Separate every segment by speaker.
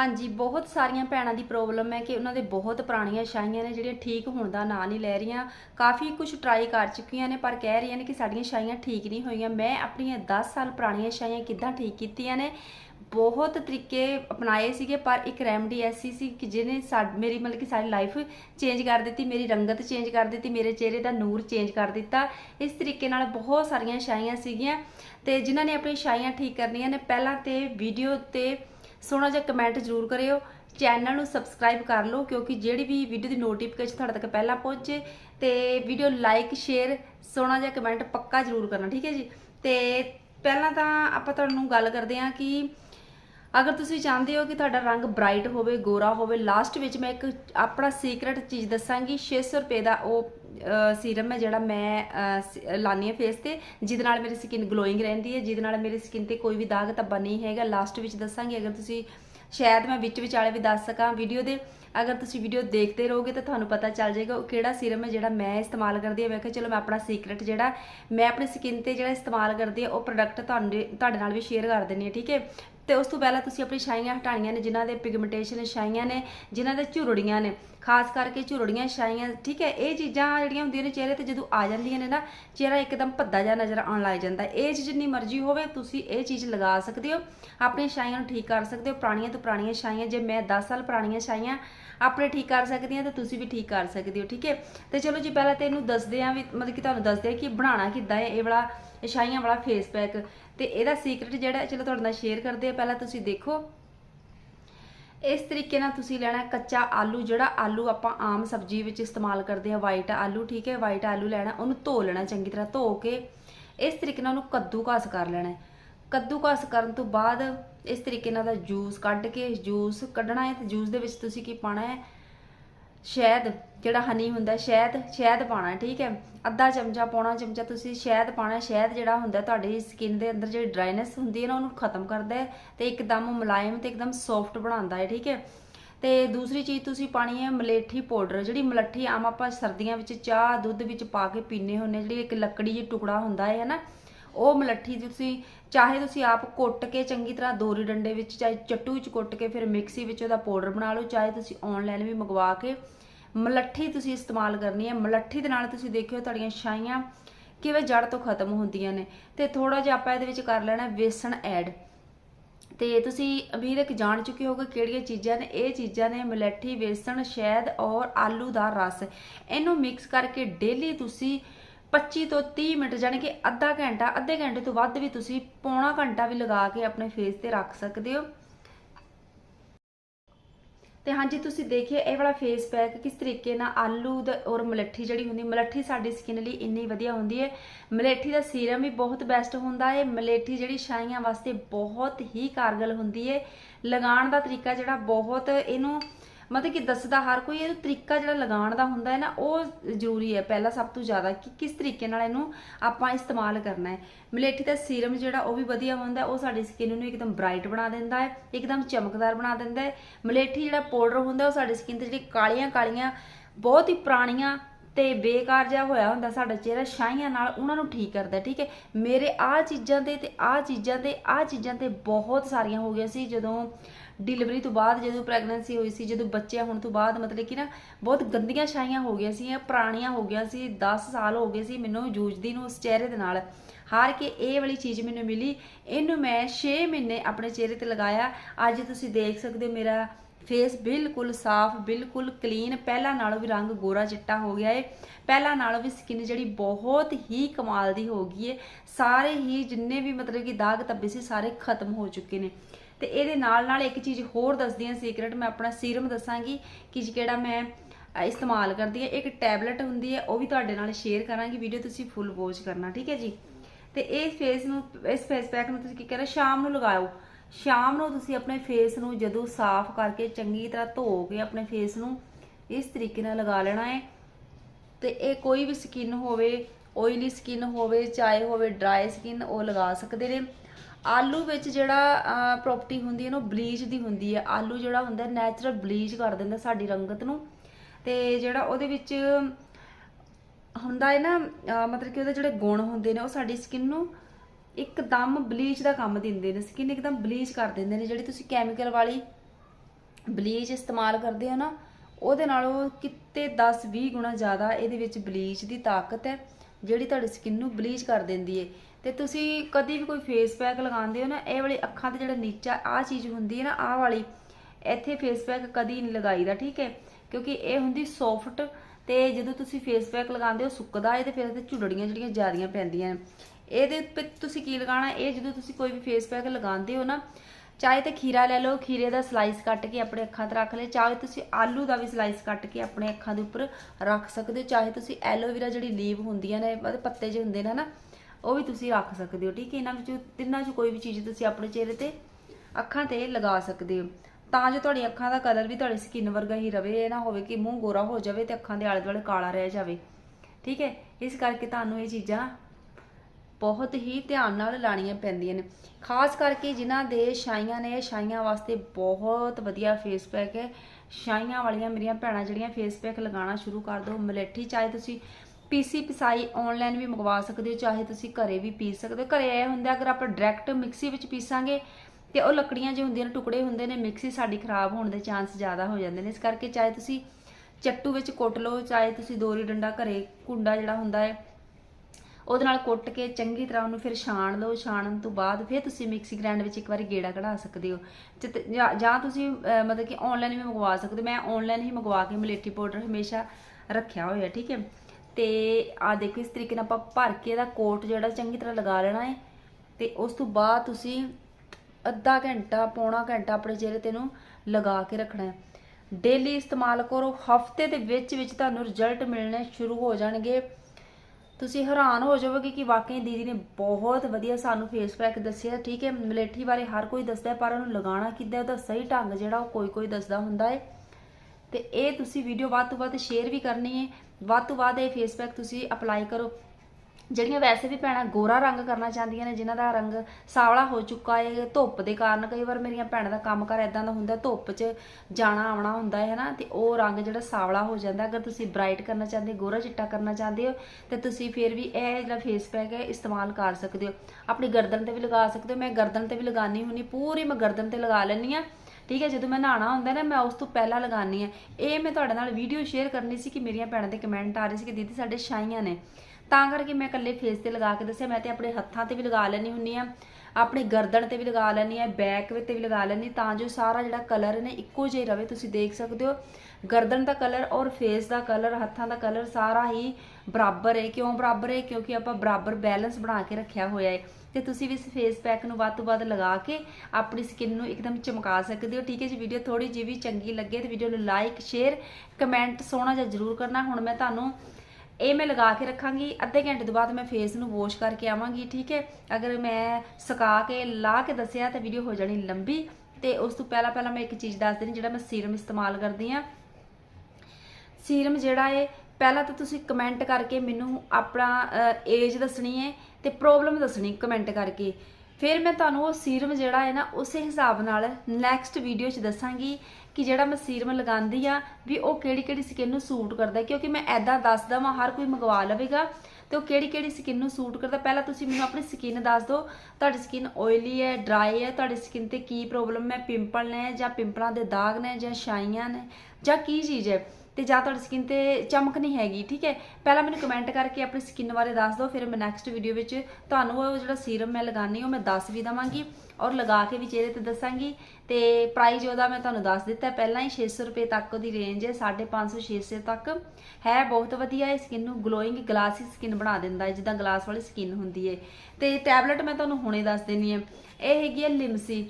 Speaker 1: ਹਾਂਜੀ, ਬਹੁਤ ਸਾਰੀਆਂ ਭੈਣਾਂ ਦੀ ਪ੍ਰੋਬਲਮ ਹੈ ਕਿ ਉਹਨਾਂ ਦੇ ਬਹੁਤ ਪੁਰਾਣੀਆਂ ਛਾਈਆਂ ਨੇ ਜਿਹੜੀਆਂ ਠੀਕ ਹੋਣ ਦਾ ਨਾਂ ਨਹੀਂ ਲੈ ਰਹੀਆਂ। ਕਾਫੀ ਕੁਝ ਟਰਾਈ ਕਰ ਚੁੱਕੀਆਂ ਨੇ, ਪਰ ਕਹਿ ਰਹੀਆਂ ਨੇ ਕਿ ਸਾਡੀਆਂ ਛਾਈਆਂ ਠੀਕ ਨਹੀਂ ਹੋਈਆਂ। ਮੈਂ ਆਪਣੀਆਂ 10 ਸਾਲ ਪੁਰਾਣੀਆਂ ਛਾਈਆਂ ਕਿੱਦਾਂ ਠੀਕ ਕੀਤੀਆਂ ਨੇ, ਬਹੁਤ ਤਰੀਕੇ ਅਪਣਾਏ ਸੀਗੇ, ਪਰ ਇੱਕ ਰੈਮਡੀ ਐਸੀ ਸੀ ਕਿ ਜਿਹਨੇ ਸਾ- ਮੇਰੀ ਮਤਲਬ ਕਿ ਸਾਰੀ ਲਾਈਫ ਚੇਂਜ ਕਰ ਦਿੱਤੀ, ਮੇਰੀ ਰੰਗਤ ਚੇਂਜ ਕਰ ਦਿੱਤੀ, ਮੇਰੇ ਚਿਹਰੇ ਦਾ ਨੂਰ ਚੇਂਜ ਕਰ ਦਿੱਤਾ। ਇਸ ਤਰੀਕੇ ਨਾਲ ਬਹੁਤ ਸਾਰੀਆਂ ਛਾਈਆਂ ਸੀਗੀਆਂ ਤੇ ਜਿਨ੍ਹਾਂ ਨੇ ਆਪਣੀ ਛਾਈਆਂ ਠੀਕ ਕਰਨੀਆਂ ਨੇ, ਪਹਿਲਾਂ ਤੇ ਵੀਡੀਓ ਤੇ ਸੋਹਣਾ ਜਿਹਾ ਕਮੈਂਟ ਜ਼ਰੂਰ ਕਰਿਓ। ਚੈਨਲ ਨੂੰ ਸਬਸਕ੍ਰਾਈਬ ਕਰ ਲਓ, ਕਿਉਂਕਿ ਜਿਹੜੀ ਵੀ ਵੀਡੀਓ ਦੀ ਨੋਟੀਫਿਕੇਸ਼ਨ ਤੁਹਾਡੇ ਤੱਕ ਪਹਿਲਾਂ ਪਹੁੰਚੇ, ਤੇ ਵੀਡੀਓ ਲਾਈਕ ਸ਼ੇਅਰ ਸੋਹਣਾ ਜਿਹਾ ਕਮੈਂਟ ਪੱਕਾ ਜ਼ਰੂਰ ਕਰਨਾ, ਠੀਕ ਹੈ ਜੀ? ਤੇ ਪਹਿਲਾਂ ਤਾਂ ਆਪਾਂ ਤੁਹਾਨੂੰ ਗੱਲ ਕਰਦੇ ਹਾਂ ਕਿ ਅਗਰ ਤੁਸੀਂ ਚਾਹੁੰਦੇ ਹੋ ਕਿ ਤੁਹਾਡਾ ਰੰਗ ਬ੍ਰਾਈਟ ਹੋਵੇ, ਗੋਰਾ ਹੋਵੇ ਲਾਸਟ ਵਿੱਚ ਮੈਂ ਇੱਕ ਆਪਣਾ ਸੀਕ੍ਰੇਟ ਚੀਜ਼ ਦੱਸਾਂਗੀ 600 ਰੁਪਏ ਦਾ ਉਹ ਸੀਰਮ ਹੈ ਜਿਹੜਾ ਮੈਂ ਅਹ, ਲਾਉਂਦੀ ਹਾਂ ਫੇਸ ਤੇ ਜਿਹਦੇ ਨਾਲ ਮੇਰੀ ਸਕਿਨ ਗਲੋਇੰਗ ਰਹਿੰਦੀ ਹੈ ਜਿਹਦੇ ਨਾਲ ਮੇਰੀ ਸਕਿਨ ਤੇ ਕੋਈ ਵੀ ਦਾਗ ਧੱਬਾ ਨਹੀਂ ਹੈਗਾ। ਲਾਸਟ ਵਿੱਚ ਦੱਸਾਂਗੀ ਅਗਰ ਤੁਸੀਂ ਸ਼ਾਇਦ ਮੈਂ ਵਿੱਚ ਵਿਚਾਲੇ ਵੀ ਦੱਸ ਸਕਾਂ ਵੀਡੀਓ ਦੇ ਅਗਰ ਤੁਸੀਂ ਵੀਡੀਓ ਦੇਖਦੇ ਰਹੋਗੇ ਤਾਂ ਤੁਹਾਨੂੰ ਪਤਾ ਚੱਲ ਜਾਏਗਾ ਉਹ ਕਿਹੜਾ ਸੀਰਮ ਹੈ ਜਿਹੜਾ ਮੈਂ ਇਸਤੇਮਾਲ ਕਰਦੀ ਹਾਂ। ਮੈਂ ਕਿਹਾ ਚਲੋ ਮੈਂ ਆਪਣਾ ਸੀਕ੍ਰੇਟ ਜਿਹੜਾ ਮੈਂ ਆਪਣੀ ਸਕਿਨ ਤੇ ਜਿਹੜਾ ਇਸਤੇਮਾਲ ਕਰਦੀ ਹਾਂ ਉਹ ਪ੍ਰੋਡਕਟ ਤੁਹਾਨੂੰ ਤੁਹਾਡੇ ਨਾਲ ਵੀ ਸ਼ੇਅਰ ਕਰ ਦਿੰਦੀ ਹਾਂ ਠੀਕ ਹੈ? ਤੇ ਉਸ ਤੋਂ ਪਹਿਲਾਂ ਤੁਸੀਂ ਆਪਣੀ ਛਾਈਆਂ ਹਟਾਣੀਆਂ ਨੇ, ਜਿਨ੍ਹਾਂ ਦੇ ਪਿਗਮੈਂਟੇਸ਼ਨ ਛਾਈਆਂ ਨੇ, ਜਿਨ੍ਹਾਂ ਦੇ ਝੁਰੜੀਆਂ ਨੇ। ਖਾਸ ਕਰਕੇ ਝੁਰੜੀਆਂ, ਛਾਈਆਂ, ਠੀਕ ਹੈ, ਇਹ ਚੀਜ਼ਾਂ ਜਿਹੜੀਆਂ ਹੁੰਦੀਆਂ ਨੇ ਚਿਹਰੇ ਤੇ ਜਦੋਂ ਆ ਜਾਂਦੀਆਂ ਨੇ ਨਾ, ਚਿਹਰਾ ਇੱਕਦਮ ਭੱਦਾ ਜਿਹਾ ਨਜ਼ਰ ਆਉਣ ਲੱਗ ਜਾਂਦਾ। ਇਹ ਚੀਜ਼ ਜਿੰਨੀ ਮਰਜ਼ੀ ਹੋਵੇ, ਤੁਸੀਂ ਇਹ ਚੀਜ਼ ਲਗਾ ਸਕਦੇ ਹੋ। ਆਪਣੀਆਂ ਛਾਈਆਂ ਨੂੰ ਠੀਕ ਕਰ ਸਕਦੇ ਹੋ। ਪੁਰਾਣੀਆਂ ਤੋਂ ਪੁਰਾਣੀਆਂ ਛਾਈਆਂ, ਜੇ ਮੈਂ 10 ਸਾਲ ਪੁਰਾਣੀਆਂ ਛਾਈਆਂ ਆਪਣੇ ਠੀਕ ਕਰ ਸਕਦੀ ਹਾਂ, ਤਾਂ ਤੁਸੀਂ ਵੀ ਠੀਕ ਕਰ ਸਕਦੇ ਹੋ, ਠੀਕ ਹੈ। ਤੇ ਚਲੋ ਜੀ, ਪਹਿਲਾਂ ਤੇ ਇਹਨੂੰ ਦੱਸਦੇ ਹਾਂ ਵੀ, ਮਤਲਬ ਕਿ ਤੁਹਾਨੂੰ ਦੱਸਦੇ ਹਾਂ ਕਿ ਬਣਾਉਣਾ ਕਿੱਦਾਂ ਹੈ, ਇਹ ਵਾਲਾ, ਇਹ ਛਾਈਆਂ ਵਾਲਾ ਫੇਸ ਪੈਕ ਤੇ ਇਹਦਾ ਸੀਕ੍ਰੇਟ ਜਿਹੜਾ, ਚਲੋ ਤੁਹਾਡੇ ਨਾਲ ਸ਼ੇਅਰ ਕਰਦੇ ਆ ਪਹਿਲਾਂ ਤੁਸੀਂ ਦੇਖੋ ਇਸ ਤਰੀਕੇ ਨਾਲ ਤੁਸੀਂ ਲੈਣਾ ਕੱਚਾ ਆਲੂ, ਜਿਹੜਾ ਆਲੂ ਆਪਾਂ ਆਮ ਸਬਜ਼ੀ ਵਿੱਚ ਇਸਤੇਮਾਲ ਕਰਦੇ ਆ ਵਾਈਟ ਆਲੂ, ਠੀਕ ਹੈ ਵਾਈਟ ਆਲੂ ਲੈਣਾ, ਉਹਨੂੰ ਧੋ ਲੈਣਾ ਚੰਗੀ ਤਰ੍ਹਾਂ, ਧੋ ਕੇ ਇਸ ਤਰੀਕੇ ਨਾਲ ਉਹਨੂੰ ਕੱਦੂਕਸ ਕਰ ਲੈਣਾ ਹੈ। ਕੱਦੂਕਸ ਕਰਨ ਤੋਂ ਬਾਅਦ ਇਸ ਤਰੀਕੇ ਨਾਲ ਦਾ ਜੂਸ ਕੱਢ ਕੇ ਜੂਸ ਕੱਢਣਾ ਹੈ ਤੇ ਜੂਸ ਦੇ ਵਿੱਚ ਤੁਸੀਂ ਕੀ ਪਾਣਾ ਹੈ ਸ਼ਹਿਦ, ਜਿਹੜਾ ਹਨੀ ਹੁੰਦਾ, ਸ਼ਹਿਦ ਸ਼ਹਿਦ ਪਾਣਾ ਠੀਕ ਹੈ? ਅੱਧਾ ਚਮਚਾ ਪੌਣਾ ਚਮਚਾ ਤੁਸੀਂ ਸ਼ਹਿਦ ਪਾਣਾ ਸ਼ਹਿਦ ਜਿਹੜਾ ਹੁੰਦਾ ਤੁਹਾਡੀ ਸਕਿਨ ਦੇ ਅੰਦਰ ਜਿਹੜੀ ਡਰਾਈਨੈਸ ਹੁੰਦੀ ਹੈ ਨਾ, ਉਹਨੂੰ ਖਤਮ ਕਰਦਾ ਹੈ ਤੇ ਇੱਕਦਮ ਮੁਲਾਇਮ ਤੇ ਇੱਕਦਮ ਸੌਫਟ ਬਣਾਉਂਦਾ ਹੈ, ਠੀਕ ਹੈ? ਤੇ ਦੂਸਰੀ ਚੀਜ਼ ਤੁਸੀਂ ਪਾਣੀ ਹੈ ਮਲੇਠੀ ਪਾਊਡਰ ਜਿਹੜੀ ਮਲੱਠੀ ਆਮ ਆਪਾਂ ਸਰਦੀਆਂ ਵਿੱਚ ਚਾਹ, ਦੁੱਧ ਵਿੱਚ ਪਾ ਕੇ ਪੀਨੇ ਹੁੰਨੇ ਜਿਹੜੀ ਇੱਕ ਲੱਕੜੀ ਜਿਹੀ ਟੁਕੜਾ ਹੁੰਦਾ ਹੈ ਹਨਾ ਉਹ ਮਲੱਠੀ ਤੁਸੀਂ, ਚਾਹੇ ਤੁਸੀਂ ਆਪ ਕੁੱਟ ਕੇ ਚੰਗੀ ਤਰ੍ਹਾਂ ਦੋਰੀ ਡੰਡੇ ਵਿੱਚ, ਚਾਹੇ ਚੱਟੂ ਵਿੱਚ ਕੁੱਟ ਕੇ ਫਿਰ ਮਿਕਸੀ ਵਿੱਚ ਉਹਦਾ ਪਾਊਡਰ ਬਣਾ ਲਓ, ਚਾਹੇ ਤੁਸੀਂ ਆਨਲਾਈਨ ਵੀ ਮੰਗਵਾ ਕੇ ਮਲੱਠੀ ਤੁਸੀਂ ਇਸਤੇਮਾਲ ਕਰਨੀ ਹੈ। ਮਲੱਠੀ ਦੇ ਨਾਲ ਤੁਸੀਂ ਦੇਖਿਓ ਤੁਹਾਡੀਆਂ ਛਾਈਆਂ ਕਿਵੇਂ ਜੜ ਤੋਂ ਖਤਮ ਹੁੰਦੀਆਂ ਨੇ। ਤੇ ਥੋੜਾ ਜਿਹਾ ਆਪਾਂ ਇਹਦੇ ਵਿੱਚ ਕਰ ਲੈਣਾ ਵੇਸਣ ਐਡ। ਤੇ ਤੁਸੀਂ ਅਮੀਰ ਇੱਕ ਜਾਣ ਚੁੱਕੇ ਹੋਗੇ ਕਿਹੜੀਆਂ ਚੀਜ਼ਾਂ ਨੇ। ਇਹ ਚੀਜ਼ਾਂ ਨੇ ਮਲੱਠੀ, ਵੇਸਣ, ਸ਼ਹਿਦ ਔਰ ਆਲੂ ਦਾ ਰਸ। ਇਹਨੂੰ ਮਿਕਸ ਕਰਕੇ ਡੇਲੀ ਤੁਸੀਂ 25 ਤੋਂ 30 ਮਿੰਟ, ਜਾਣੀ ਕਿ ਅੱਧਾ ਘੰਟਾ, ਅੱਧੇ ਘੰਟੇ ਤੋਂ ਵੱਧ ਵੀ ਤੁਸੀਂ ਪੌਣਾ ਘੰਟਾ ਵੀ ਲਗਾ ਕੇ ਆਪਣੇ ਫੇਸ ਤੇ ਰੱਖ ਸਕਦੇ ਹੋ। ਤੇ ਹਾਂਜੀ, ਤੁਸੀਂ ਦੇਖਿਏ ਇਹ ਵਾਲਾ ਫੇਸ ਪੈਕ ਕਿਸ ਤਰੀਕੇ ਨਾਲ ਆਲੂ ਦਾ ਔਰ ਮਲੱਠੀ ਜਿਹੜੀ ਹੁੰਦੀ, ਮਲੱਠੀ ਸਾਡੀ ਸਕਿਨ ਲਈ ਇੰਨੀ ਵਧੀਆ ਹੁੰਦੀ ਹੈ। ਮਲੇਠੀ ਦਾ ਸੀਰਮ ਵੀ ਬਹੁਤ ਬੈਸਟ ਹੁੰਦਾ ਹੈ। ਮਲੇਠੀ ਜਿਹੜੀ ਛਾਈਆਂ ਵਾਸਤੇ ਬਹੁਤ ਹੀ ਕਾਰਗਲ ਹੁੰਦੀ ਹੈ। ਲਗਾਉਣ ਦਾ ਤਰੀਕਾ ਜਿਹੜਾ ਬਹੁਤ, ਇਹਨੂੰ ਮਤਲਬ ਕਿ ਦੱਸਦਾ ਹਰ ਕੋਈ ਇਹ ਤਰੀਕਾ ਜਿਹੜਾ ਲਗਾਉਣ ਦਾ ਹੁੰਦਾ ਹੈ ਨਾ, ਉਹ ਜ਼ਰੂਰੀ ਹੈ ਪਹਿਲਾਂ ਸਭ ਤੋਂ ਜ਼ਿਆਦਾ ਕਿ ਕਿਸ ਤਰੀਕੇ ਨਾਲ ਇਹਨੂੰ ਆਪਾਂ ਇਸਤੇਮਾਲ ਕਰਨਾ ਹੈ। ਮਲੇਠੀ ਦਾ ਸੀਰਮ ਜਿਹੜਾ ਉਹ ਵੀ ਵਧੀਆ ਹੁੰਦਾ ਉਹ ਸਾਡੀ ਸਕਿਨ ਨੂੰ ਇੱਕਦਮ ਬ੍ਰਾਈਟ ਬਣਾ ਦਿੰਦਾ ਹੈ, ਇੱਕਦਮ ਚਮਕਦਾਰ ਬਣਾ ਦਿੰਦਾ ਹੈ। ਮਲੇਠੀ ਜਿਹੜਾ ਪਾਊਡਰ ਹੁੰਦਾ ਉਹ ਸਾਡੀ ਸਕਿਨ ਤੇ ਜਿਹੜੀ ਕਾਲੀਆਂ ਕਾਲੀਆਂ, ਬਹੁਤ ਹੀ ਪੁਰਾਣੀਆਂ ਤੇ ਬੇਕਾਰ ਜਿਹਾ ਹੋਇਆ ਹੁੰਦਾ ਸਾਡਾ ਚਿਹਰਾ ਛਾਈਆਂ ਨਾਲ ਉਹਨਾਂ ਨੂੰ ਠੀਕ ਕਰਦਾ ਠੀਕ ਹੈ। ਮੇਰੇ ਆਹ ਚੀਜ਼ਾਂ ਤੇ ਤੇ ਆਹ ਚੀਜ਼ਾਂ ਤੇ ਆਹ ਚੀਜ਼ਾਂ ਤੇ ਬਹੁਤ ਸਾਰੀਆਂ ਹੋ ਗਈਆਂ ਸੀ, ਜਦੋਂ ਡਿਲੀਵਰੀ ਤੋਂ ਬਾਅਦ ਜਦੋਂ ਪ੍ਰੈਗਨੈਂਸੀ ਹੋਈ ਸੀ, ਜਦੋਂ ਬੱਚੇ ਹੋਣ ਤੋਂ ਬਾਅਦ, ਮਤਲਬ ਕਿ ਨਾ ਬਹੁਤ ਗੰਦੀਆਂ ਛਾਈਆਂ ਹੋ ਗਈਆਂ ਸੀ, ਇਹ ਪੁਰਾਣੀਆਂ ਹੋ ਗਈਆਂ ਸੀ 10 ਸਾਲ ਹੋ ਗਏ ਸੀ ਮੈਨੂੰ ਜੂਝਦੀ ਨੂੰ ਉਸ ਚਿਹਰੇ ਦੇ ਨਾਲ। ਹਾਰ ਕੇ ਇਹ ਵਾਲੀ ਚੀਜ਼ ਮੈਨੂੰ ਮਿਲੀ। ਇਹਨੂੰ ਮੈਂ 6 ਮਹੀਨੇ ਆਪਣੇ ਚਿਹਰੇ ਤੇ ਲਗਾਇਆ। ਅੱਜ ਤੁਸੀਂ ਦੇਖ ਸਕਦੇ ਹੋ ਮੇਰਾ ਫੇਸ ਬਿਲਕੁਲ ਸਾਫ਼, ਬਿਲਕੁਲ ਕਲੀਨ ਪਹਿਲਾਂ ਨਾਲੋਂ ਵੀ ਰੰਗ ਗੋਰਾ ਚਿੱਟਾ ਹੋ ਗਿਆ ਏ। ਪਹਿਲਾਂ ਨਾਲੋਂ ਵੀ ਸਕਿਨ ਜਿਹੜੀ ਬਹੁਤ ਹੀ ਕਮਾਲ ਦੀ ਹੋ ਗਈ ਏ। ਸਾਰੇ ਹੀ ਜਿੰਨੇ ਵੀ ਮਤਲਬ ਕਿ ਦਾਗ ਧੱਬੇ ਸੀ, ਸਾਰੇ ਖਤਮ ਹੋ ਚੁੱਕੇ ਨੇ। ਤੇ ਇਹਦੇ ਨਾਲ ਨਾਲ ਇੱਕ ਚੀਜ਼ ਹੋਰ ਦੱਸਦੀ ਹਾਂ ਸੀਕ੍ਰੇਟ ਮੈਂ ਆਪਣਾ ਸੀਰਮ ਦੱਸਾਂਗੀ ਕਿ ਜਿਹੜਾ ਮੈਂ ਇਸਤੇਮਾਲ ਕਰਦੀ ਹਾਂ। ਇੱਕ ਟੈਬਲੇਟ ਹੁੰਦੀ ਹੈ, ਉਹ ਵੀ ਤੁਹਾਡੇ ਨਾਲ ਸ਼ੇਅਰ ਕਰਾਂਗੀ। ਵੀਡੀਓ ਤੁਸੀਂ ਫੁੱਲ ਵਾਚ ਕਰਨਾ, ਠੀਕ ਹੈ ਜੀ? ਤੇ ਇਹ ਫੇਸ ਨੂੰ, ਇਸ ਫੇਸ ਪੈਕ ਨੂੰ ਤੁਸੀਂ ਕੀ ਕਰਨਾ ਸ਼ਾਮ ਨੂੰ ਲਗਾਓ। ਸ਼ਾਮ ਨੂੰ ਤੁਸੀਂ ਆਪਣੇ ਫੇਸ ਨੂੰ ਜਦੋਂ ਸਾਫ਼ ਕਰਕੇ ਚੰਗੀ ਤਰ੍ਹਾਂ ਧੋ ਕੇ ਆਪਣੇ ਫੇਸ ਨੂੰ ਇਸ ਤਰੀਕੇ ਨਾਲ ਲਗਾ ਲੈਣਾ ਹੈ। ਤੇ ਇਹ ਕੋਈ ਵੀ ਸਕਿਨ ਹੋਵੇ, oily ਸਕਿਨ ਹੋਵੇ, ਚਾਹੇ ਹੋਵੇ ਡਰਾਈ ਸਕਿਨ ਉਹ ਲਗਾ ਸਕਦੇ ਨੇ। ਆਲੂ ਵਿੱਚ ਜਿਹੜਾ ਪ੍ਰੋਪਰਟੀ ਹੁੰਦੀ ਹੈ ਨਾ ਬਲੀਚ ਦੀ ਹੁੰਦੀ ਹੈ। ਆਲੂ ਜਿਹੜਾ ਹੁੰਦਾ ਨੈਚੁਰਲ ਬਲੀਚ ਕਰ ਦਿੰਦਾ ਸਾਡੀ ਰੰਗਤ ਨੂੰ। ਤੇ ਜਿਹੜਾ ਉਹਦੇ ਵਿੱਚ ਹੁੰਦਾ ਹੈ ਨਾ ਮਤਲਬ ਕਿ ਉਹਦੇ ਜਿਹੜੇ ਗੁਣ ਹੁੰਦੇ ਨੇ, ਉਹ ਸਾਡੀ ਸਕਿਨ ਨੂੰ ਇੱਕਦਮ ਬਲੀਚ ਦਾ ਕੰਮ ਦਿੰਦੇ ਨੇ। ਸਕਿਨ ਇੱਕਦਮ ਬਲੀਚ ਕਰ ਦਿੰਦੇ ਨੇ। ਜਿਹੜੀ ਤੁਸੀਂ ਕੈਮੀਕਲ ਵਾਲੀ ਬਲੀਚ ਇਸਤੇਮਾਲ ਕਰਦੇ ਹੋ ਨਾ, ਉਹਦੇ ਨਾਲੋਂ ਕਿਤੇ 10-20 ਗੁਣਾ ਜ਼ਿਆਦਾ ਇਹਦੇ ਵਿੱਚ ਬਲੀਚ ਦੀ ਤਾਕਤ ਹੈ, ਜਿਹੜੀ ਤੁਹਾਡੀ ਸਕਿਨ ਨੂੰ ਬਲੀਚ ਕਰ ਦਿੰਦੀ ਹੈ। ਤੇ ਤੁਸੀਂ ਕਦੀ ਵੀ ਕੋਈ ਫੇਸ ਪੈਕ ਲਗਾਉਂਦੇ ਹੋ ਨਾ, ਇਹ ਵਾਲੀ ਅੱਖਾਂ ਤੇ ਜਿਹੜਾ ਨੀਚਾ ਆ ਚੀਜ਼ ਹੁੰਦੀ ਹੈ ਨਾ, ਆਹ ਵਾਲੀ, ਇੱਥੇ ਫੇਸ ਪੈਕ ਕਦੀ ਨਹੀਂ ਲਗਾਈਦਾ, ਠੀਕ ਹੈ? ਕਿਉਂਕਿ ਇਹ ਹੁੰਦੀ ਸੌਫਟ ਤੇ ਜਦੋਂ ਤੁਸੀਂ ਫੇਸ ਪੈਕ ਲਗਾਉਂਦੇ ਹੋ, ਸੁੱਕਦਾ ਹੈ ਤੇ ਫਿਰ ਇਹਦੇ ਝੁੜੜੀਆਂ ਜਿਹੜੀਆਂ ਜ਼ਿਆਦੀਆਂ ਪੈਂਦੀਆਂ ਨੇ। ਇਹਦੇ ਉੱਤੇ ਤੁਸੀਂ ਕੀ ਲਗਾਉਣਾ? ਇਹ ਜਦੋਂ ਤੁਸੀਂ ਕੋਈ ਵੀ ਫੇਸ ਪੈਕ ਲਗਾਉਂਦੇ ਹੋ ਨਾ, ਚਾਹੇ ਤੇ ਖੀਰਾ ਲੈ ਲਓ, ਖੀਰੇ ਦਾ ਸਲਾਈਸ ਕੱਟ ਕੇ ਆਪਣੇ ਅੱਖਾਂ ਤੇ ਰੱਖ ਲੈ ਚਾਹੇ ਤੁਸੀਂ ਆਲੂ ਦਾ ਵੀ ਸਲਾਈਸ ਕੱਟ ਕੇ ਆਪਣੇ ਅੱਖਾਂ ਦੇ ਉੱਪਰ ਰੱਖ ਸਕਦੇ ਹੋ, ਚਾਹੇ ਤੁਸੀਂ ਐਲੋਵੇਰਾ ਜਿਹੜੀ ਲੀਵ ਹੁੰਦੀਆਂ ਨੇ ਉਹਦੇ ਪੱਤੇ ਜਿਹੇ ਹੁੰਦੇ ਨੇ ਨਾ ਉਹ ਵੀ ਤੁਸੀਂ ਰੱਖ ਸਕਦੇ ਹੋ, ਠੀਕ ਹੈ? ਇਹਨਾਂ ਵਿੱਚੋਂ, ਤਿੰਨਾਂ ਚੋਂ ਕੋਈ ਵੀ ਚੀਜ਼ ਤੁਸੀਂ ਆਪਣੇ ਚਿਹਰੇ ਤੇ ਅੱਖਾਂ ਤੇ ਲਗਾ ਸਕਦੇ ਹੋ। ਤਾਂ ਜੋ ਤੁਹਾਡੀ ਅੱਖਾਂ ਦਾ ਕਲਰ ਵੀ ਤੁਹਾਡੀ ਸਕਿਨ ਵਰਗਾ ਹੀ ਰਵੇ, ਇਹ ਨਾ ਹੋਵੇ ਕਿ ਮੂੰਹ ਗੋਰਾ ਹੋ ਜਾਵੇ ਤੇ ਅੱਖਾਂ ਦੇ ਆਲੇ ਦੁਆਲੇ ਕਾਲਾ ਰਹਿ ਜਾਵੇ। ਠੀਕ ਹੈ? ਇਸ ਕਰਕੇ ਤੁਹਾਨੂੰ ਇਹ ਚੀਜ਼ਾਂ ਬਹੁਤ ਹੀ ਧਿਆਨ ਨਾਲ ਲਾਣੀਆਂ ਪੈਂਦੀਆਂ ਨੇ। ਖਾਸ ਕਰਕੇ ਜਿਨ੍ਹਾਂ ਦੇ ਛਾਈਆਂ ਨੇ ਛਾਈਆਂ ਵਾਸਤੇ ਬਹੁਤ ਵਧੀਆ ਫੇਸ ਪੈਕ ਹੈ। ਛਾਈਆਂ ਵਾਲੀਆਂ ਮੇਰੀਆਂ ਭੈਣਾਂ ਜਿਹੜੀਆਂ ਫੇਸ ਪੈਕ ਲਗਾਉਣਾ ਸ਼ੁਰੂ ਕਰ ਦਿਓ। ਮਲੇਠੀ ਚਾਹੇ ਤੁਸੀਂ ਪੀਸੀ ਪਿਸਾਈ ਆਨਲਾਈਨ ਵੀ ਮੰਗਵਾ ਸਕਦੇ ਹੋ, ਚਾਹੇ ਤੁਸੀਂ ਘਰੇ ਵੀ ਪੀਸ ਸਕਦੇ ਹੋ। ਘਰੇ ਇਹ ਹੁੰਦਾ ਅਗਰ ਆਪਾਂ ਡਾਇਰੈਕਟ ਮਿਕਸੀ ਵਿੱਚ ਪੀਸਾਂਗੇ, ਤੇ ਉਹ ਲੱਕੜੀਆਂ ਜੇ ਹੁੰਦੀਆਂ ਨੇ, ਟੁਕੜੇ ਹੁੰਦੇ ਨੇ ਮਿਕਸੀ ਸਾਡੀ ਖਰਾਬ ਹੋਣ ਦੇ ਚਾਂਸ ਜ਼ਿਆਦਾ ਹੋ ਜਾਂਦੇ ਨੇ। ਇਸ ਕਰਕੇ ਚਾਹੇ ਤੁਸੀਂ ਚੱਟੂ ਵਿੱਚ ਕੁੱਟ ਲਓ, ਚਾਹੇ ਤੁਸੀਂ ਦੋਰੀ ਡੰਡਾ ਘਰੇ ਕੁੰਡਾ ਜਿਹੜਾ ਹੁੰਦਾ ਹੈ, ਉਹਦੇ ਨਾਲ ਕੁੱਟ ਕੇ ਚੰਗੀ ਤਰ੍ਹਾਂ ਉਹਨੂੰ ਫਿਰ ਛਾਣ ਲਓ। ਛਾਣਨ ਤੋਂ ਬਾਅਦ ਫਿਰ ਤੁਸੀਂ ਮਿਕਸੀ ਗ੍ਰਾਈਂਡ ਵਿੱਚ ਇੱਕ ਵਾਰੀ ਗੇੜਾ ਕਢਾ ਸਕਦੇ ਹੋ। ਤੇ ਜਾਂ- ਤੁਸੀਂ ਮਤਲਬ ਕਿ ਆਨਲਾਈਨ ਵੀ ਮੰਗਵਾ ਸਕਦੇ ਹੋ। ਮੈਂ ਆਨਲਾਈਨ ਹੀ ਮੰਗਵਾ ਕੇ ਮਲੇਠੀ ਪਾਊਡਰ ਹਮੇਸ਼ਾ ਰੱਖਿਆ ਹੋਇਆ, ਠੀਕ ਹੈ। ਤੇ ਆ ਦੇਖੋ, ਇਸ ਤਰੀਕੇ ਨਾਲ ਆਪਾਂ ਭਰ ਕੇ ਇਹਦਾ ਕੋਟ ਜਿਹੜਾ ਚੰਗੀ ਤਰ੍ਹਾਂ ਲਗਾ ਲੈਣਾ ਹੈ ਤੇ ਉਸ ਤੋਂ ਬਾਅਦ ਤੁਸੀਂ ਅੱਧਾ ਘੰਟਾ, ਪੌਣਾ ਘੰਟਾ ਆਪਣੇ ਚਿਹਰੇ ਤੇ ਨੂੰ ਲਗਾ ਕੇ ਰੱਖਣਾ ਹੈ। ਡੇਲੀ ਇਸਤੇਮਾਲ ਕਰੋ, ਹਫ਼ਤੇ ਦੇ ਵਿੱਚ ਵਿੱਚ ਤੁਹਾਨੂੰ ਰਿਜ਼ਲਟ ਮਿਲਣੇ ਸ਼ੁਰੂ ਹੋ ਜਾਣਗੇ। ਤੁਸੀਂ ਹੈਰਾਨ ਹੋ ਜਾਵੋਗੇ ਕਿ ਵਾਕਈ ਦੀਦੀ ਨੇ ਬਹੁਤ ਵਧੀਆ ਸਾਨੂੰ ਫੇਸ ਪੈਕ ਦੱਸਿਆ, ਠੀਕ ਹੈ? ਮਲੇਠੀ ਬਾਰੇ ਹਰ ਕੋਈ ਦੱਸਦਾ ਪਰ ਉਹਨੂੰ ਲਗਾਉਣਾ ਕਿੱਦਾਂ, ਉਹਦਾ ਸਹੀ ਢੰਗ ਜਿਹੜਾ ਉਹ ਕੋਈ ਕੋਈ ਦੱਸਦਾ ਹੁੰਦਾ ਹੈ। ਤੇ ਇਹ ਤੁਸੀਂ ਵੀਡੀਓ ਵੱਧ ਤੋਂ ਵੱਧ ਸ਼ੇਅਰ ਵੀ ਕਰਨੀ ਹੈ। ਵੱਧ ਤੋਂ ਵੱਧ ਇਹ ਫੇਸ ਪੈਕ ਤੁਸੀਂ ਅਪਲਾਈ ਕਰੋ। ਜਿਹੜੀਆਂ ਵੈਸੇ ਵੀ ਭੈਣਾਂ ਗੋਰਾ ਰੰਗ ਕਰਨਾ ਚਾਹੁੰਦੀਆਂ ਨੇ, ਜਿਨ੍ਹਾਂ ਦਾ ਰੰਗ ਸਾਵਲਾ ਹੋ ਚੁੱਕਾ ਹੈ ਧੁੱਪ ਦੇ ਕਾਰਨ ਕਈ ਵਾਰ ਮੇਰੀਆਂ ਭੈਣਾਂ ਦਾ ਕੰਮ ਕਰ ਇਦਾਂ ਦਾ ਹੁੰਦਾ, ਧੁੱਪ 'ਚ ਜਾਣਾ ਆਉਣਾ ਹੁੰਦਾ ਹੈ ਨਾ, ਤੇ ਉਹ ਰੰਗ ਜਿਹੜਾ ਸਾਵਲਾ ਹੋ ਜਾਂਦਾ। ਅਗਰ ਤੁਸੀਂ ਬ੍ਰਾਈਟ ਕਰਨਾ ਚਾਹੁੰਦੇ, ਗੋਰਾ ਚਿੱਟਾ ਕਰਨਾ ਚਾਹੁੰਦੇ ਹੋ, ਤੇ ਤੁਸੀਂ ਫਿਰ ਵੀ ਇਹ ਜਿਹੜਾ ਫੇਸ ਪੈਕ ਹੈ, ਇਸਤੇਮਾਲ ਕਰ ਸਕਦੇ ਹੋ। ਆਪਣੀ ਗਰਦਨ ਤੇ ਵੀ ਲਗਾ ਸਕਦੇ ਹੋ। ਮੈਂ ਗਰਦਨ ਤੇ ਵੀ ਲਗਾਨੀ ਹੁੰਨੀ ਪੂਰੀ ਮੈਂ ਗਰਦਨ ਤੇ ਲਗਾ ਲੈਣੀ ਆ ਠੀਕ ਹੈ, ਜਦੋਂ ਮੈਂ ਨਹਾਣਾ ਹੁੰਦਾ ਨਾ, ਮੈਂ ਉਸ ਤੋਂ ਪਹਿਲਾਂ ਲਗਾਨੀ ਆ ਇਹ ਮੈਂ ਤੁਹਾਡੇ ਨਾਲ ਵੀਡੀਓ ਸ਼ੇਅਰ ਕਰਨੀ ਸੀ ਕਿ ਮੇਰੀਆਂ ਭੈਣਾਂ ਦੇ ਕਮੈਂਟ ਆ ਰਹੇ ਸੀ ਕਿ ਦੀਦੀ ਸਾਡੇ ਛਾਈਆਂ ਨੇ। ਤਾਂ ਕਰਕੇ ਮੈਂ ਇਕੱਲੇ ਫੇਸ ਤੇ ਲਗਾ ਕੇ ਦੱਸਿਆ, ਮੈਂ ਤੇ ਆਪਣੇ ਹੱਥਾਂ ਤੇ ਵੀ ਲਗਾ ਲੈਣੀ ਹੁੰਨੀ ਆ ਆਪਣੀ ਗਰਦਨ ਤੇ ਵੀ ਲਗਾ ਲੈਣੀ ਆ ਬੈਕ ਤੇ ਵੀ ਲਗਾ ਲੈਣੀ ਤਾਂ ਜੋ ਸਾਰਾ ਜਿਹੜਾ ਕਲਰ ਨੇ, ਇੱਕੋ ਜਿਹਾ ਹੀ ਰਵੇ, ਤੁਸੀਂ ਦੇਖ ਸਕਦੇ ਹੋ। ਗਰਦਨ ਦਾ ਕਲਰ ਔਰ ਫੇਸ ਦਾ ਕਲਰ ਹੱਥਾਂ ਦਾ ਕਲਰ ਸਾਰਾ ਹੀ ਬਰਾਬਰ ਹੈ। ਕਿਉਂ ਬਰਾਬਰ ਹੈ? ਕਿਉਂਕਿ ਆਪਾਂ ਬਰਾਬਰ ਬੈਲੈਂਸ ਬਣਾ ਕੇ ਰੱਖਿਆ ਹੋਇਆ ਹੈ। ਤੇ ਤੁਸੀਂ ਵੀ ਇਸ ਫੇਸ ਪੈਕ ਨੂੰ ਵੱਧ ਤੋਂ ਵੱਧ ਲਗਾ ਕੇ ਆਪਣੀ ਸਕਿਨ ਨੂੰ ਇੱਕਦਮ ਚਮਕਾ ਸਕਦੇ ਹੋ। ਠੀਕ ਹੈ ਜੀ ਵੀਡੀਓ ਥੋੜੀ ਜਿਹੀ ਵੀ ਚੰਗੀ ਲੱਗੇ ਤੇ ਵੀਡੀਓ ਨੂੰ ਲਾਈਕ ਸ਼ੇਅਰ ਕਮੈਂਟ ਸੋਹਣਾ ਜਿਹਾ ਜ਼ਰੂਰ ਕਰਨਾ। ਹੁਣ ਮੈਂ ਤੁਹਾਨੂੰ ਇਹ ਮੈਂ ਲਗਾ ਕੇ ਰੱਖਾਂਗੀ। ਅੱਧੇ ਘੰਟੇ ਤੋਂ ਬਾਅਦ ਮੈਂ ਫੇਸ ਨੂੰ ਵਾਸ਼ ਕਰਕੇ ਆਵਾਂਗੀ। ਠੀਕ ਹੈ? ਅਗਰ ਮੈਂ ਸੁਕਾ ਕੇ, ਲਾ ਕੇ ਦੱਸਿਆ ਤਾਂ ਵੀਡੀਓ ਹੋ ਜਾਣੀ ਲੰਬੀ। ਤੇ ਉਸ ਤੋਂ ਪਹਿਲਾਂ ਪਹਿਲਾਂ ਮੈਂ ਇੱਕ ਚੀਜ਼ ਦੱਸ ਦੇਣੀ ਜਿਹੜਾ ਮੈਂ ਸੀਰਮ ਇਸਤੇਮਾਲ ਕਰਦੀ ਆ ਸੀਰਮ ਜਿਹੜਾ ਹੈ ਪਹਿਲਾਂ ਤਾਂ ਤੁਸੀਂ ਕਮੈਂਟ ਕਰਕੇ ਮੈਨੂੰ ਆਪਣਾ ਏਜ ਦੱਸਣੀ ਹੈ ਤੇ ਪ੍ਰੋਬਲਮ ਦੱਸਣੀ ਕਮੈਂਟ ਕਰਕੇ। ਫਿਰ ਮੈਂ ਤੁਹਾਨੂੰ ਉਹ ਸੀਰਮ ਜਿਹੜਾ ਹੈ ਨਾ, ਉਸੇ ਹਿਸਾਬ ਨਾਲ ਨੈਕਸਟ ਵੀਡੀਓ 'ਚ ਦੱਸਾਂਗੀ ਕਿ ਜਿਹੜਾ ਮੈਂ ਸੀਰਮ ਲਗਾਉਂਦੀ ਆ, ਵੀ ਉਹ ਕਿਹੜੀ ਕਿਹੜੀ ਸਕਿਨ ਨੂੰ ਸੂਟ ਕਰਦਾ ਕਿਉਂਕਿ ਮੈਂ ਐਦਾਂ ਦੱਸਦਾ ਵਾਂ ਹਰ ਕੋਈ ਮੰਗਵਾ ਲਵੇਗਾ ਤੇ ਉਹ ਕਿਹੜੀ ਕਿਹੜੀ ਸਕਿਨ ਨੂੰ ਸੂਟ ਕਰਦਾ। ਪਹਿਲਾਂ ਤੁਸੀਂ ਮੈਨੂੰ ਆਪਣੀ ਸਕਿਨ ਦੱਸ ਦਿਓ, ਤੁਹਾਡੀ ਸਕਿਨ ਆਇਲੀ ਹੈ ਡਰਾਈ ਹੈ ਤੁਹਾਡੀ ਸਕਿਨ ਤੇ ਕੀ ਪ੍ਰੋਬਲਮ ਹੈ ਪਿੰਪਲ ਨੇ ਜਾਂ ਪਿੰਪਲਾਂ ਦੇ ਦਾਗ ਨੇ ਜਾਂ ਛਾਈਆਂ ਨੇ ਜਾਂ ਕੀ ਚੀਜ਼ ਹੈ ਤੇ ਜਾਂ ਤੁਹਾਡੀ ਸਕਿਨ ਤੇ ਚਮਕ ਨਹੀਂ ਹੈਗੀ, ਠੀਕ ਹੈ? ਪਹਿਲਾਂ ਮੈਨੂੰ ਕਮੈਂਟ ਕਰਕੇ ਆਪਣੀ ਸਕਿਨ ਬਾਰੇ ਦੱਸ ਦਿਓ, ਫਿਰ ਮੈਂ ਨੈਕਸਟ ਵੀਡੀਓ ਵਿੱਚ ਤੁਹਾਨੂੰ ਉਹ ਜਿਹੜਾ ਸੀਰਮ ਮੈਂ ਲਗਾਨੀ ਉਹ ਮੈਂ ਦੱਸ ਵੀ ਦਵਾਂਗੀ ਔਰ ਲਗਾ ਕੇ ਵੀ ਚਿਹਰੇ ਤੇ ਦੱਸਾਂਗੀ। ਤੇ ਪ੍ਰਾਈਸ ਉਹਦਾ ਮੈਂ ਤੁਹਾਨੂੰ ਦੱਸ ਦਿੱਤਾ ਪਹਿਲਾਂ ਹੀ 600 ਰੁਪਏ ਤੱਕ ਉਹਦੀ ਰੇਂਜ ਹੈ 550 600 ਤੱਕ। ਹੈ ਬਹੁਤ ਵਧੀਆ ਹੈ ਸਕਿਨ ਨੂੰ ਗਲੋਇੰਗ ਗਲਾਸੀ ਸਕਿਨ ਬਣਾ ਦਿੰਦਾ ਹੈ, ਜਿੱਦਾਂ ਗਲਾਸ ਵਾਲੀ ਸਕਿਨ ਹੁੰਦੀ ਹੈ। ਤੇ ਟੈਬਲੇਟ ਮੈਂ ਤੁਹਾਨੂੰ ਹੁਣੇ ਦੱਸ ਦਿੰਨੀ ਹੈ। ਇਹ ਹੈਗੀ ਹੈ ਲਿਮਸੀ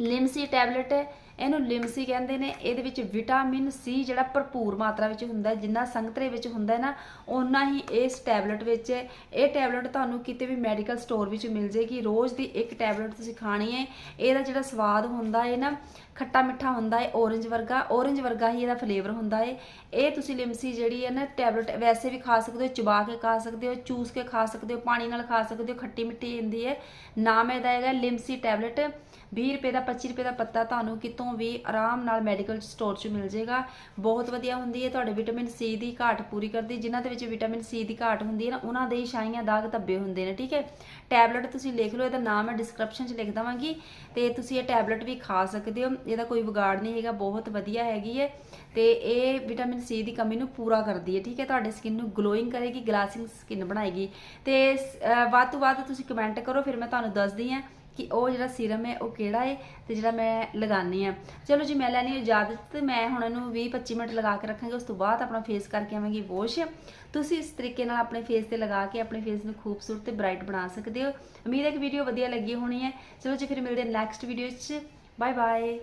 Speaker 1: ਲਿਮਸੀ ਟੈਬਲੇਟ ਹੈ। ਇਹਨੂੰ ਲਿਮਸੀ ਕਹਿੰਦੇ ਨੇ। ਇਹਦੇ ਵਿੱਚ ਵਿਟਾਮਿਨ ਸੀ ਜਿਹੜਾ ਭਰਪੂਰ ਮਾਤਰਾ ਵਿੱਚ ਹੁੰਦਾ ਜਿੰਨਾ ਸੰਗਤਰੇ ਵਿੱਚ ਹੁੰਦਾ ਨਾ, ਓਨਾ ਹੀ ਇਸ ਟੈਬਲੇਟ ਵਿੱਚ ਹੈ। ਇਹ ਟੈਬਲੇਟ ਤੁਹਾਨੂੰ ਕਿਤੇ ਵੀ ਮੈਡੀਕਲ ਸਟੋਰ ਵਿੱਚ ਮਿਲ ਜੇਗੀ ਰੋਜ਼ ਦੀ ਇੱਕ ਟੈਬਲੇਟ ਤੁਸੀਂ ਖਾਣੀ ਹੈ। ਇਹਦਾ ਜਿਹੜਾ ਸਵਾਦ ਹੁੰਦਾ ਹੈ ਨਾ ਖੱਟਾ ਮਿੱਠਾ ਹੁੰਦਾ ਹੈ orange ਵਰਗਾ orange ਵਰਗਾ ਹੀ ਇਹਦਾ ਫਲੇਵਰ ਹੁੰਦਾ ਹੈ ਇਹ ਤੁਸੀਂ ਲਿਮਸੀ ਜਿਹੜੀ ਹੈ ਨਾ ਟੈਬਲੇਟ ਵੈਸੇ ਵੀ ਖਾ ਸਕਦੇ ਹੋ, ਚਬਾ ਕੇ ਖਾ ਸਕਦੇ ਹੋ, ਚੂਸ ਕੇ ਖਾ ਸਕਦੇ ਹੋ, ਪਾਣੀ ਨਾਲ ਖਾ ਸਕਦੇ ਹੋ, ਖੱਟੀ ਮਿੱਠੀ ਹੁੰਦੀ ਹੈ ਨਾਮ ਇਹਦਾ ਹੈਗਾ ਲਿਮਸੀ ਟੈਬਲੇਟ 20 ਰੁਪਏ ਦਾ 25 ਰੁਪਏ ਦਾ ਪੱਤਾ ਤੁਹਾਨੂੰ ਕਿਤੋਂ ਵੀ ਆਰਾਮ ਨਾਲ ਮੈਡੀਕਲ ਸਟੋਰ 'ਚ ਮਿਲ ਜਾਏਗਾ ਬਹੁਤ ਵਧੀਆ ਹੁੰਦੀ ਹੈ ਤੁਹਾਡੇ ਵਿਟਾਮਿਨ ਸੀ ਦੀ ਘਾਟ ਪੂਰੀ ਕਰਦੀ। ਜਿਨ੍ਹਾਂ ਦੇ ਵਿੱਚ ਵਿਟਾਮਿਨ ਸੀ ਦੀ ਘਾਟ ਹੁੰਦੀ ਹੈ ਨਾ, ਉਹਨਾਂ ਦੇ ਹੀ ਛਾਈਆਂ ਦਾਗ ਧੱਬੇ ਹੁੰਦੇ ਨੇ, ਠੀਕ ਹੈ ਟੈਬਲੇਟ ਤੁਸੀਂ ਲਿਖ ਲਓ, ਇਹਦਾ ਨਾਮ ਮੈਂ ਡਿਸਕ੍ਰਿਪਸ਼ਨ 'ਚ ਲਿਖ ਦਵਾਂਗੀ। ਤੇ ਤੁਸੀਂ ਇਹ ਟੈਬਲੇਟ ਵੀ ਖਾ ਸਕਦੇ ਹੋ। ਇਹਦਾ ਕੋਈ ਵਿਗਾੜ ਨਹੀਂ ਹੈਗਾ, ਬਹੁਤ ਵਧੀਆ ਹੈਗੀ ਹੈ ਤੇ ਇਹ ਵਿਟਾਮਿਨ ਸੀ ਦੀ ਕਮੀ ਨੂੰ ਪੂਰਾ ਕਰਦੀ ਹੈ, ਠੀਕ ਹੈ? ਤੁਹਾਡੇ ਸਕਿਨ ਨੂੰ ਗਲੋਇੰਗ ਕਰੇਗੀ ਗਲਾਸਿੰਗ ਸਕਿਨ ਬਣਾਏਗੀ ਤੇ ਵੱਧ ਤੋਂ ਵੱਧ ਤੁਸੀਂ ਕਮੈਂਟ ਕਰੋ, ਫਿਰ ਮੈਂ ਤੁਹਾਨੂੰ ਦੱਸਦੀ ਹਾਂ ਕਿ ਉਹ ਜਿਹੜਾ ਸੀਰਮ ਹੈ, ਉਹ ਕਿਹੜਾ ਹੈ ਤੇ ਜਿਹੜਾ ਮੈਂ ਲਗਾਨੀ ਆ ਚਲੋ ਜੀ, ਮੈਂ ਲੈਣੀ ਇਜਾਜ਼ਤ ਤੇ ਮੈਂ ਹੁਣ ਇਹਨੂੰ 20 25 ਮਿੰਟ ਲਗਾ ਕੇ ਰੱਖਾਂਗੀ, ਉਸ ਤੋਂ ਬਾਅਦ ਆਪਣਾ ਫੇਸ ਕਰਕੇ ਆਵਾਂਗੀ ਵਾਸ਼ ਤੁਸੀਂ ਇਸ ਤਰੀਕੇ ਨਾਲ ਆਪਣੇ ਫੇਸ ਤੇ ਲਗਾ ਕੇ ਆਪਣੇ ਫੇਸ ਨੂੰ ਖੂਬਸੂਰਤ ਤੇ ਬ੍ਰਾਈਟ ਬਣਾ ਸਕਦੇ ਹੋ। ਉਮੀਦ ਹੈ ਕਿ ਵੀਡੀਓ ਵਧੀਆ ਲੱਗੀ ਹੋਣੀ ਹੈ। ਚਲੋ ਜੀ, ਫਿਰ ਮਿਲਦੇ ਹਾਂ ਨੈਕਸਟ ਵੀਡੀਓ 'ਚ। Bye bye.